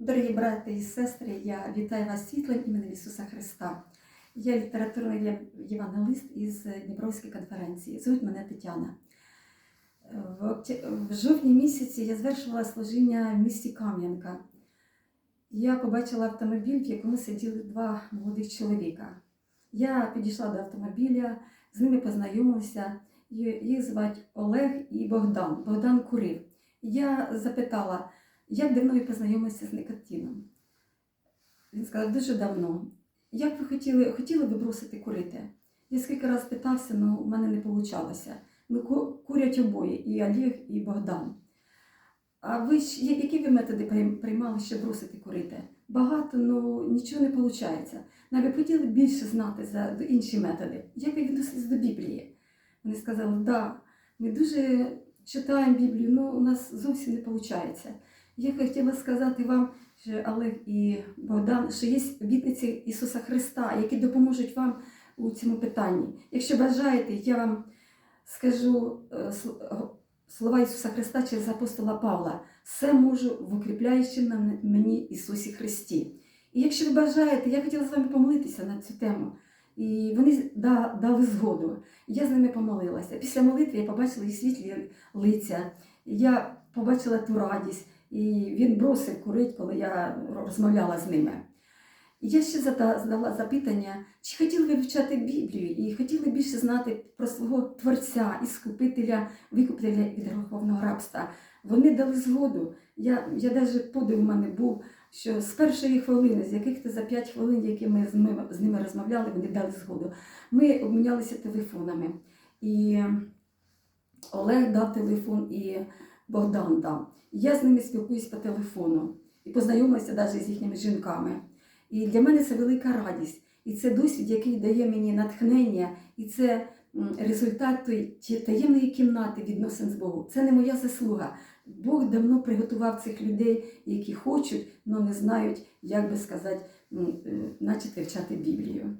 Дорогі брати і сестри, я вітаю вас світлом іменем Ісуса Христа. Я літературний євангелист із Дніпровської конференції. Звуть мене Тетяна. В, жовтні місяці я звершувала служіння в місті Кам'янка. Я побачила автомобіль, в якому сиділи два молодих чоловіка. Я підійшла до автомобіля, з ними познайомилася. Їх звати Олег і Богдан. Богдан курив. Я запитала, як давно ви познайомилися з никотином? Він сказав, дуже давно. Як ви хотіли, хотіли би бросити курити? Я скільки разів питався, але в мене не вийшло. Ну, курять обоє, і Олег, і Богдан. А ви ж які ви методи приймали, щоб бросити курити? Багато, ну нічого не виходить. Навіть хотіли більше знати за інші методи. Як ви відносились до Біблії? Вони сказали, так, да, ми дуже читаємо Біблію, але у нас зовсім не виходить. Я хотіла сказати вам, що Олег і Богдан, що є обітниці Ісуса Христа, які допоможуть вам у цьому питанні. Якщо бажаєте, я вам скажу е, слова Ісуса Христа через апостола Павла. Все можу в укріпляючому на мені Ісусі Христі. І якщо ви бажаєте, я хотіла з вами помолитися на цю тему. І вони дали згоду. Я з ними помолилася. Після молитви я побачила їх світлі лиця. Я побачила ту радість. І він бросив курить, коли я розмовляла з ними. І я ще задала запитання, чи хотіли ви вивчати Біблію і хотіли більше знати про свого Творця, Іскупителя, Викупителя від гріховного рабства. Вони дали згоду. Я, я навіть подив у мене був, що з першої хвилини, з яких-то за п'ять хвилин, які ми з ними, з ними розмовляли, вони дали згоду. Ми обмінялися телефонами. І Олег дав телефон, і Богдан дав. Я з ними спілкуюсь по телефону і познайомилася навіть з їхніми жінками. І для мене це велика радість. І це досвід, який дає мені натхнення, і це результат тої таємної кімнати відносин з Богом. Це не моя заслуга. Бог давно приготував цих людей, які хочуть, але не знають, як би сказати, е, начати вчати Біблію.